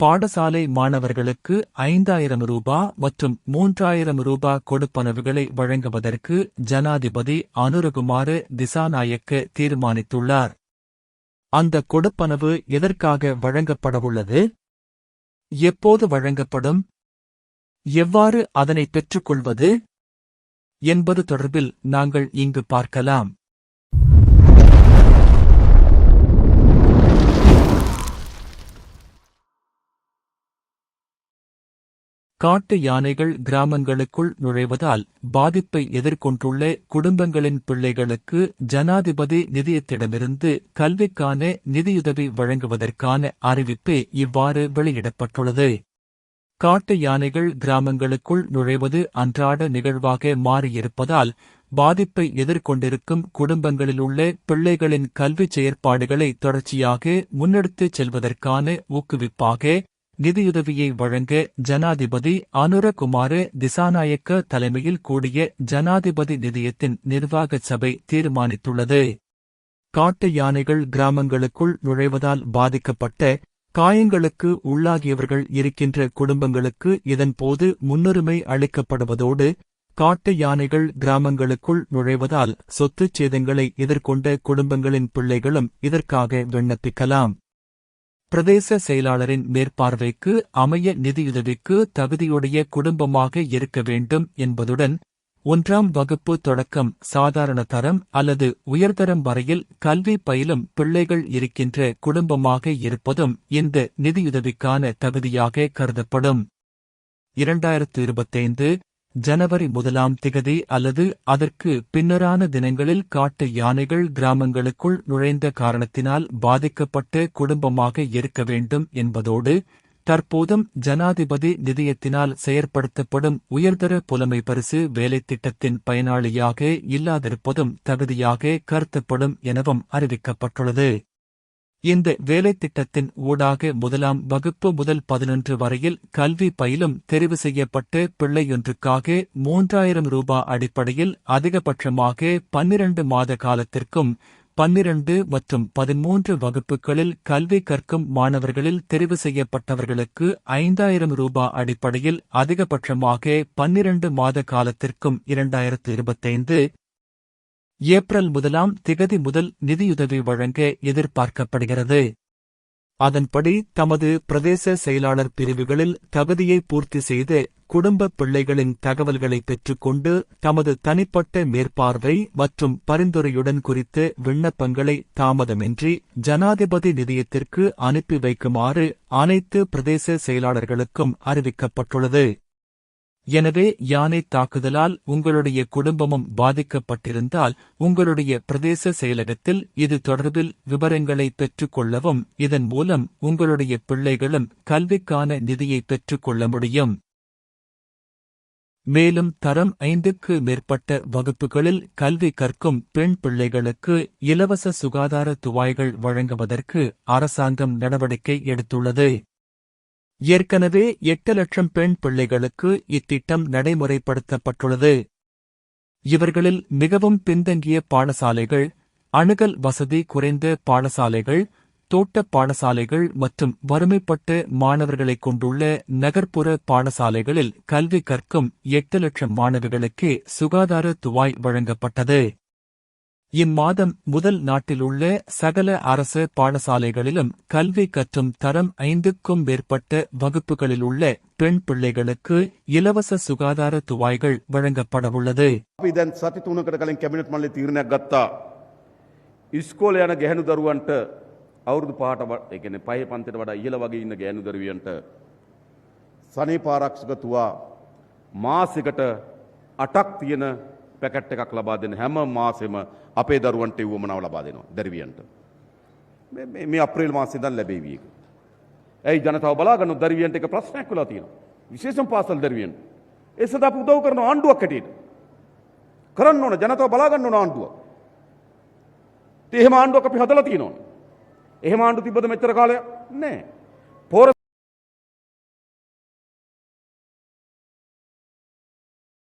பாடசாலை மாணவர்களுக்கு ஐந்தாயிரம் ரூபா மற்றும் மூன்றாயிரம் ரூபா கொடுப்பனவுகளை வழங்குவதற்கு ஜனாதிபதி அனுரகுமாறு திசாநாயக்க தீர்மானித்துள்ளார். அந்த கொடுப்பனவு எதற்காக வழங்கப்படவுள்ளது எப்போது வழங்கப்படும்? எவ்வாறு அதனை பெற்றுக்கொள்வது? என்பது தொடர்பில் நாங்கள் இங்கு பார்க்கலாம். காட்டு யானைகள் கிராமங்களுக்குள் நுழைவதால் பாதிப்பை எதிர்கொண்டுள்ள குடும்பங்களின் பிள்ளைகளுக்கு ஜனாதிபதி நிதியத்திடமிருந்து கல்விக்கான நிதியுதவி வழங்குவதற்கான அறிவிப்பே இவ்வாறு வெளியிடப்பட்டுள்ளது. காட்டு யானைகள் கிராமங்களுக்குள் நுழைவது அன்றாட நிகழ்வாக மாறியிருப்பதால் பாதிப்பை எதிர்கொண்டிருக்கும் குடும்பங்களிலுள்ள பிள்ளைகளின் கல்விச் செயற்பாடுகளை தொடர்ச்சியாக முன்னெடுத்துச் செல்வதற்கான ஊக்குவிப்பாக நிதியுதவியை வழங்க ஜனாதிபதி அனுரகுமார திசாநாயக்க தலைமையில் கூடிய ஜனாதிபதி நிதியத்தின் நிர்வாக சபை தீர்மானித்துள்ளது. காட்டு யானைகள் கிராமங்களுக்குள் நுழைவதால் பாதிக்கப்பட்ட காயங்களுக்கு உள்ளாகியவர்கள் இருக்கின்ற குடும்பங்களுக்கு இதன்போது முன்னுரிமை அளிக்கப்படுவதோடு காட்டு யானைகள் கிராமங்களுக்குள் நுழைவதால் சொத்துச் சேதங்களை எதிர்கொண்ட குடும்பங்களின் பிள்ளைகளும் இதற்காக விண்ணப்பிக்கலாம். பிரதேச செயலாளரின் மேற்பார்வைக்கு அமைய நிதியுதவிக்கு தகுதியுடைய குடும்பமாக இருக்க வேண்டும் என்பதுடன் ஒன்றாம் வகுப்பு தொடக்கம் சாதாரண தரம் அல்லது உயர்தரம் வரையில் கல்வி பயிலும் பிள்ளைகள் இருக்கின்ற குடும்பமாக இருப்பதும் இந்த நிதியுதவிக்கான தகுதியாக கருதப்படும். இரண்டாயிரத்து இருபத்தைந்து ஜனவரி முதலாம் திகதி அல்லது அதற்கு பின்னரான தினங்களில் காட்டு யானைகள் கிராமங்களுக்குள் நுழைந்த காரணத்தினால் பாதிக்கப்பட்ட குடும்பமாக இருக்க வேண்டும் என்பதோடு தற்போதும் ஜனாதிபதி நிதியத்தினால் செயற்படுத்தப்படும் உயர்தர புலமை பரிசு வேலைத் திட்டத்தின் பயனாளியாக இல்லாதிருப்பதும் தகுதியாக கருத்தப்படும் எனவும் அறிவிக்கப்பட்டுள்ளது. இந்த வேலைத்திட்டத்தின் ஊடாக முதலாம் வகுப்பு முதல் பதினொன்று வரையில் கல்வி பயிலும் தெரிவு செய்யப்பட்ட பிள்ளையொன்றுக்காக மூன்றாயிரம் ரூபாய் அடிப்படையில் அதிகபட்சமாக பன்னிரண்டு மாத காலத்திற்கும் பன்னிரண்டு மற்றும் பதிமூன்று வகுப்புகளில் கல்வி கற்கும் மாணவர்களில் தெரிவு செய்யப்பட்டவர்களுக்கு ஐந்தாயிரம் ரூபாய் அடிப்படையில் அதிகபட்சமாக பன்னிரண்டு மாத காலத்திற்கும் இரண்டாயிரத்து இருபத்தைந்து ஏப்ரல் முதலாம் திகதி முதல் நிதியுதவி வழங்க எதிர்பார்க்கப்படுகிறது. அதன்படி தமது பிரதேச செயலாளர் பிரிவுகளில் தகுதியை பூர்த்தி செய்து குடும்ப பிள்ளைகளின் தகவல்களை பெற்றுக்கொண்டு தமது தனிப்பட்ட மேற்பார்வை மற்றும் பரிந்துரையுடன் குறித்த விண்ணப்பங்களை தாமதமின்றி ஜனாதிபதி நிதியத்திற்கு அனுப்பி வைக்குமாறு அனைத்து பிரதேச செயலாளர்களுக்கும் அறிவிக்கப்பட்டுள்ளது. எனவே யானை தாக்குதலால் உங்களுடைய குடும்பமும் பாதிக்கப்பட்டிருந்தால் உங்களுடைய பிரதேச செயலகத்தில் இது தொடர்பில் விவரங்களை பெற்றுக்கொள்ளவும் இதன் மூலம் உங்களுடைய பிள்ளைகளும் கல்விக்கான நிதியை பெற்றுக்கொள்ள முடியும். மேலும் தரம் ஐந்துக்கு மேற்பட்ட வகுப்புகளில் கல்வி கற்கும் பெண் பிள்ளைகளுக்கு இலவச சுகாதார துவாய்கள் வழங்குவதற்கு அரசாங்கம் நடவடிக்கை எடுத்துள்ளது. ஏற்கனவே எட்டு லட்சம் பெண் பிள்ளைகளுக்கு இத்திட்டம் நடைமுறைப்படுத்தப்பட்டுள்ளது. இவர்களில் மிகவும் பின்தங்கிய பாடசாலைகள் அணுகல் வசதி குறைந்த பாடசாலைகள் தோட்டப் பாடசாலைகள் மற்றும் வறுமைப்பட்ட மாணவர்களைக் கொண்டுள்ள நகர்ப்புற பாடசாலைகளில் கல்வி கற்கும் எட்டு லட்சம் மாணவர்களுக்கு சுகாதார துவாய் வழங்கப்பட்டது. இம்மாதம் முதல் நாட்டிலுள்ள சகல அரசு பாடசாலைகளிலும் கல்வி கற்றும் தரம் ஐந்துக்கும் மேற்பட்ட வகுப்புகளிலுள்ள பெண் பிள்ளைகளுக்கு இலவச சுகாதார துவாய்கள் வழங்கப்படவுள்ளது අපි දැන් සති තුනකට කලින් කැබිනට් මල්ලි තීරණයක් ගත්තා. ඉස්කෝල යන ගැහැනු දරුවන්ට අවුරුදු පහට එකන පහ පන්තට වඩා ඉහළ වගේ ඉන්න ගෑනු දරුවියන්ට සනීපාරක්ෂකතුවා මාසකට අටක් තියෙන පැකට් එකක් ලබා දෙන හැම මාසෙම අපේ දරුවන්ට වුවමනාව ලබා දෙනවා දැරිවියන්ට. මේ- මේ- මේ අප්‍රේල් මාසිදන් ලැබේවියක. ඇයි ජනතාව බලාගන්න දරිවියන්ට එක ප්‍රශ්නයක් වෙලා තියෙන. විශේෂම් පාසල් දරුවියන්. ඒ සඳහා අපි උදව් කරන ආණ්ඩුවක් හැටියට. කරන්න ඕන ජනතාව බලාගන්න ඕන ආණ්ඩුව. ඉතින් එහෙම ආණ්ඩුවක් අපි හදලා තියෙනවා. එහෙම ආණ්ඩු තිබ්බද මෙච්චර කාලයක්? නෑ.